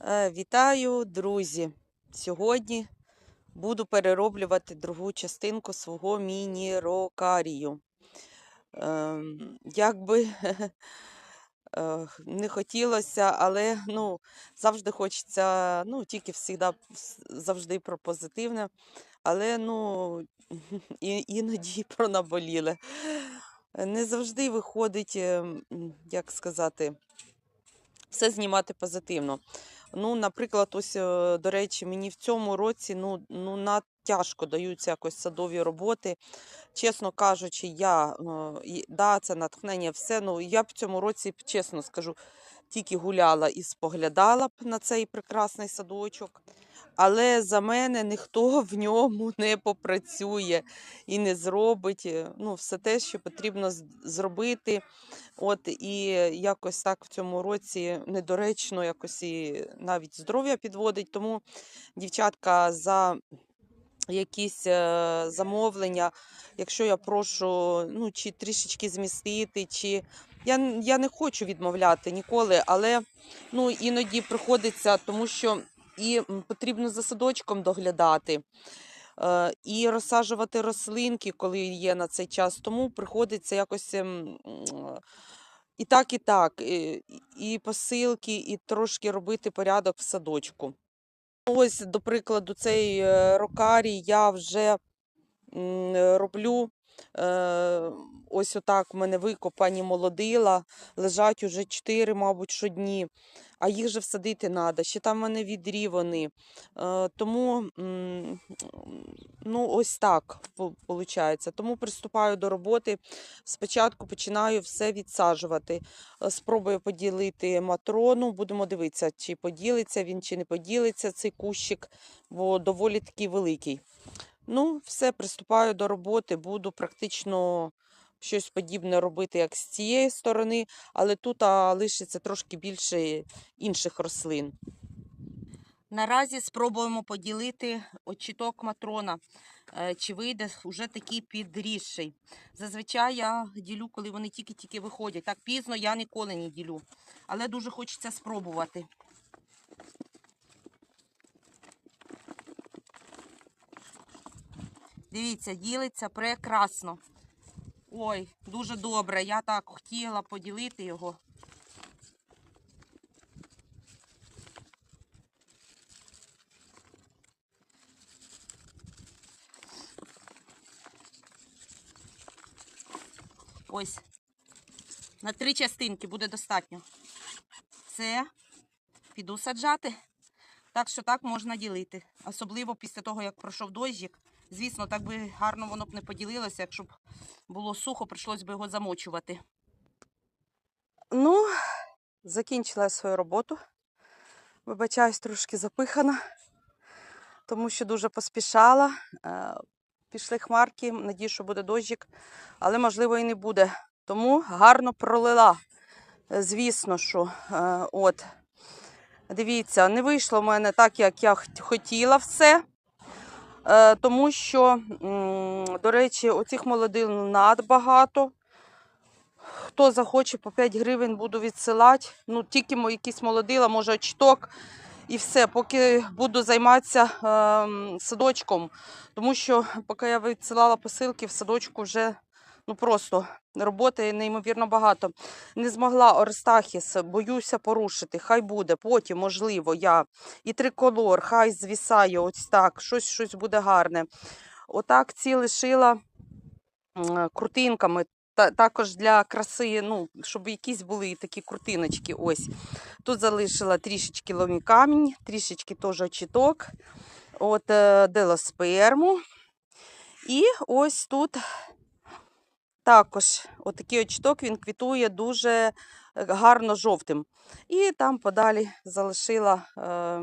Е, Вітаю, друзі! Сьогодні буду перероблювати другу частинку свого міні-рокарію. Ем, Як би не хотілося, але ну, завжди хочеться, ну, тільки всегда, завжди про позитивне, але ну, іноді про наболіле. Не завжди виходить, ем, як сказати, все знімати позитивно. Ну, наприклад, ось, е, до речі, мені в цьому році ну, ну, надтяжко даються якось садові роботи. Чесно кажучи, я, е, да, це натхнення, все. Ну, я в цьому році, чесно скажу, тільки гуляла і споглядала б на цей прекрасний садочок. Але за мене ніхто в ньому не попрацює і не зробить е, ну, все те, що потрібно зробити. От і якось так в цьому році недоречно якось і навіть здоров'я підводить. Тому, дівчатка, за якісь е, замовлення, якщо я прошу ну, чи трішечки змістити, чи я, я не хочу відмовляти ніколи, але ну, іноді приходиться, тому що і потрібно за садочком доглядати. е, І розсаджувати рослинки, коли є на цей час, тому приходиться якось м, і так, і так, і, і посилки, і трошки робити порядок в садочку. Ось, до прикладу, цей е, рокарій я вже е, роблю. Е, ось отак в мене викопані молодила, лежать уже 4, мабуть, що дні, а їх же всадити треба. Ще там в мене відрі вони. Е, тому ну, ось так виходить. Тому приступаю до роботи. Спочатку починаю все відсаджувати. Е, Спробую поділити матрону. Будемо дивитися, чи поділиться він, чи не поділиться цей кущик, бо доволі такий великий. Ну, все, приступаю до роботи, буду практично щось подібне робити, як з цієї сторони, але тут а, лишиться трошки більше інших рослин. Наразі спробуємо поділити очіток матрона, е, чи вийде вже такий підрісший. Зазвичай я ділю, коли вони тільки-тільки виходять. Так пізно я ніколи не ділю, але дуже хочеться спробувати. Дивіться, ділиться прекрасно. Ой, дуже добре. Я так хотіла поділити його. Ось. На три частинки буде достатньо. Це піду саджати. Так що так можна ділити. Особливо після того, як пройшов дощик. Звісно, так би гарно воно б не поділилося, якщо б було сухо, прийшлось би його замочувати. Ну, закінчила я свою роботу. Вибачаюсь, трошки запихана, тому що дуже поспішала. Е, Пішли хмарки, надію, що буде дощик, але можливо і не буде. Тому гарно пролила. Е, Звісно, що е, от. Дивіться, не вийшло в мене так, як я хотіла все. Е, тому що, до речі, оцих молодил надбагато. Хто захоче по 5 гривень буду відсилати. Ну, тільки мої якісь молодила, може очток. І все, поки буду займатися е, садочком. Тому що поки я відсилала посилки в садочку вже ну просто роботи неймовірно багато. Не змогла Орстахіс, боюся порушити. Хай буде. Потім, можливо, я і триколор, хай звісає ось так, щось, щось буде гарне. Отак ці лишила крутинками. Та, також для краси, ну, щоб якісь були такі крутиночки. Ось. Тут залишила трішечки ломі камінь, трішечки теж очіток. От е, делосперму. І ось тут також отакий очіток, він квітує дуже е, гарно жовтим. І там подалі залишила е,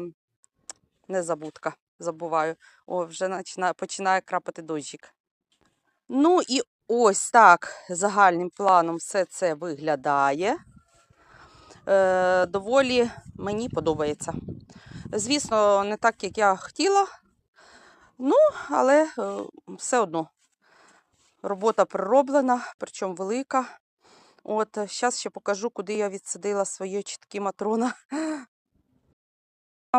незабудка, забуваю. О, вже починає, крапати дощик. Ну і ось так загальним планом все це виглядає. Е, доволі мені подобається. Звісно, не так, як я хотіла, ну, але е, все одно робота пророблена, причому велика. От, зараз ще покажу, куди я відсадила свої чіткі матрона.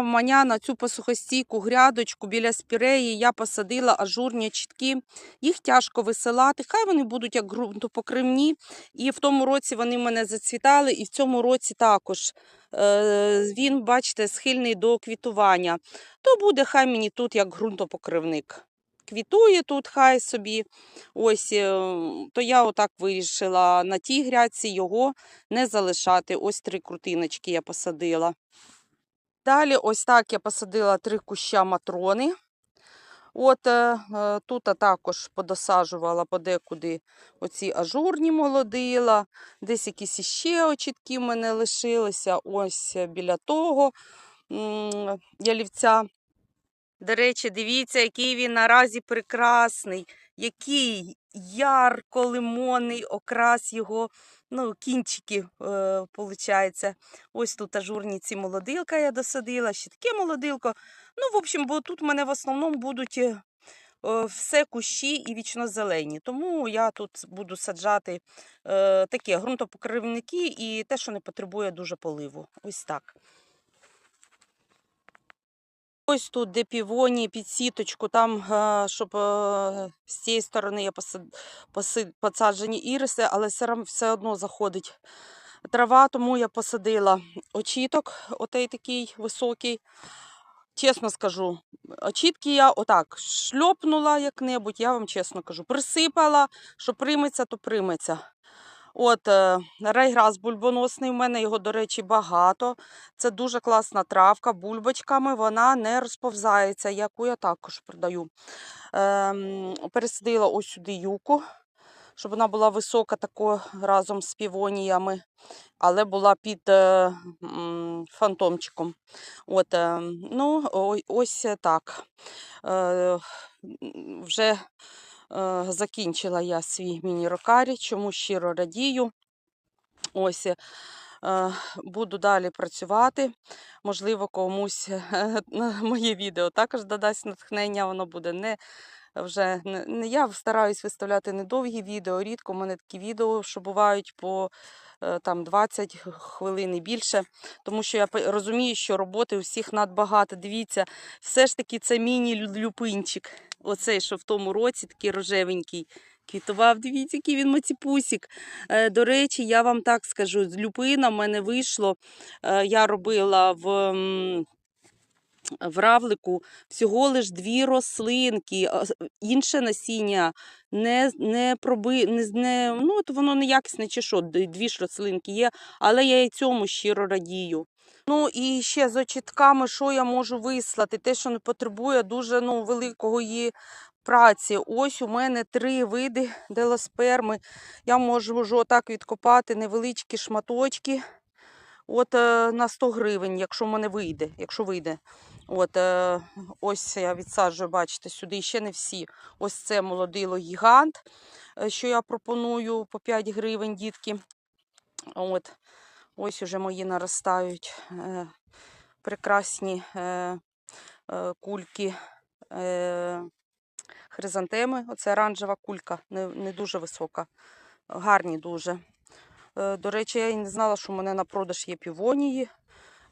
Маня на цю посухостійку грядочку біля спіреї я посадила ажурні чітки. Їх тяжко висилати. Хай вони будуть як ґрунтопокривні. І в тому році вони в мене зацвітали, і в цьому році також. Е, Він, бачите, схильний до квітування. То буде хай мені тут як ґрунтопокривник. Квітує тут хай собі. Ось, е, то я отак вирішила на тій грядці його не залишати. Ось три крутиночки я посадила. Далі ось так я посадила три куща матрони. От е, е, тут також подосаджувала подекуди оці ажурні молодила, десь якісь іще очітки в мене лишилися. Ось біля того ялівця. До речі, дивіться, який він наразі прекрасний, який ярко-лимонний окрас його, ну, кінчиків, е, получається. Ось тут ажурні молодилка я досадила, ще таке молодилко. Ну, в общем, бо тут в мене в основному будуть е, все кущі і вічнозелені. Тому я тут буду саджати е, такі ґрунтопокривники і те, що не потребує дуже поливу. Ось так. Ось тут, де півоні під сіточку, там, е, щоб е, з цієї сторони поси- посаджені іриси, але все, одно заходить трава, тому я посадила очіток, отей такий високий. Чесно скажу, очітки я отак шльопнула як-небудь, я вам чесно кажу, присипала, що прийметься, то прийметься. От е, райграс бульбоносний, у мене його, до речі, багато. Це дуже класна травка, бульбочками вона не розповзається, яку я також продаю. Ем, пересадила ось сюди юку, щоб вона була висока тако разом з півоніями, але була під е, фантомчиком. От, е, ну, ось так. Е, вже е, закінчила я свій міні-рокарі, чому щиро радію. Ось е, буду далі працювати. Можливо, комусь е, моє відео також додасть натхнення, воно буде не вже не, я стараюсь виставляти недовгі відео. Рідко в мене такі відео, що бувають по е, там 20 хвилин і більше. Тому що я розумію, що роботи у всіх надбагато. Дивіться, все ж таки це міні-люпинчик. Оцей, що в тому році, такий рожевенький. Квітував, дивіться, який він маціпусік. Е, До речі, я вам так скажу, з люпина в мене вийшло, е, я робила в, в равлику всього лиш дві рослинки, інше насіння не, не проби, не, не, ну, от воно неякісне чи що, дві ж рослинки є, але я і цьому щиро радію. Ну і ще з очітками, що я можу вислати, те, що не потребує дуже ну, великого її праці. Ось у мене три види делосперми. Я можу вже отак відкопати невеличкі шматочки. От е, на 100 гривень, якщо в мене вийде. Якщо вийде. От, е, ось я відсаджую, бачите, сюди ще не всі. Ось це молодило гігант, е, що я пропоную по 5 гривень, дітки. От, ось уже мої наростають прекрасні кульки хризантеми. Оце оранжева кулька, не, не дуже висока. Гарні дуже. Е, До речі, я і не знала, що в мене на продаж є півонії.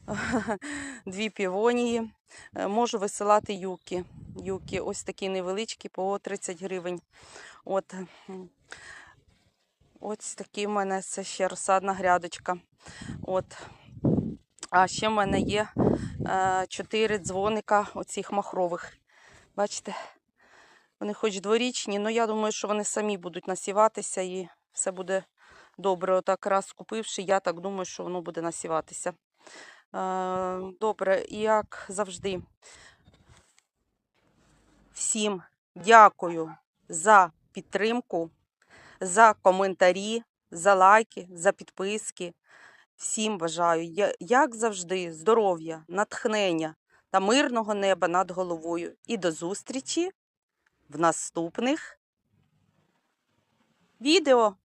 Дві півонії. Е, Можу висилати юки. Юки ось такі невеличкі, по 30 гривень. От. Ось такі в мене це ще розсадна грядочка. От. А ще в мене є е, чотири дзвоника оцих махрових. Бачите? Вони хоч дворічні, але я думаю, що вони самі будуть насіватися і все буде добре. Отак раз купивши, я так думаю, що воно буде насіватися. Е, Добре, як завжди. Всім дякую за підтримку, за коментарі, за лайки, за підписки. Всім бажаю, як завжди, здоров'я, натхнення та мирного неба над головою. І до зустрічі в наступних відео.